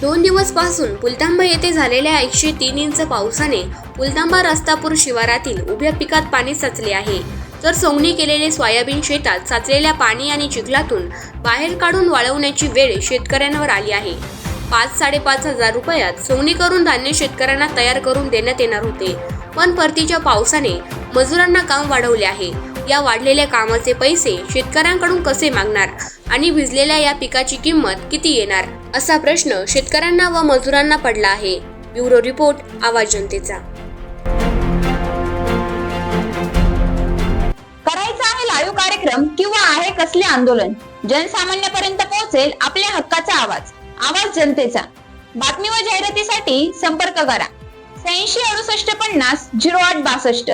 दोन दिवसपासून पुलतांबा येथे झालेल्या एकशे तीन इंच पावसाने पुलतांबा रस्तापूर शिवारातील उभ्या पिकात पाणी साचले आहे. तर सोंगणी केलेले सोयाबीन शेतात साचलेल्या पाणी आणि चिखलातून बाहेर काढून वाळवण्याची वेळ शेतकऱ्यांवर आली आहे. पाच साडेपाच हजार रुपयात सोंगणी करून धान्य शेतकऱ्यांना तयार करून देण्यात येणार होते. पण परतीच्या पावसाने मजुरांना काम वाढवले आहे. या वाढलेल्या कामाचे पैसे शेतकऱ्यांकडून कसे मागणार आणि भिजलेल्या या पिकाची किंमत किती येणार असा प्रश्न शेतकऱ्यांना व मजुरांना पडला आहे. ब्युरो रिपोर्ट आवाज जनतेचा. करायचा आहे लाईव्ह कार्यक्रम किंवा आहे कसले आंदोलन? जनसामान्यापर्यंत पोहोचेल आपल्या हक्काचा आवाज. आवाज जनतेचा. बातमी व जाहिरातीसाठी संपर्क करा. शहाऐंशी अडुसष्ट पन्नास झिरो आठ बासष्ट.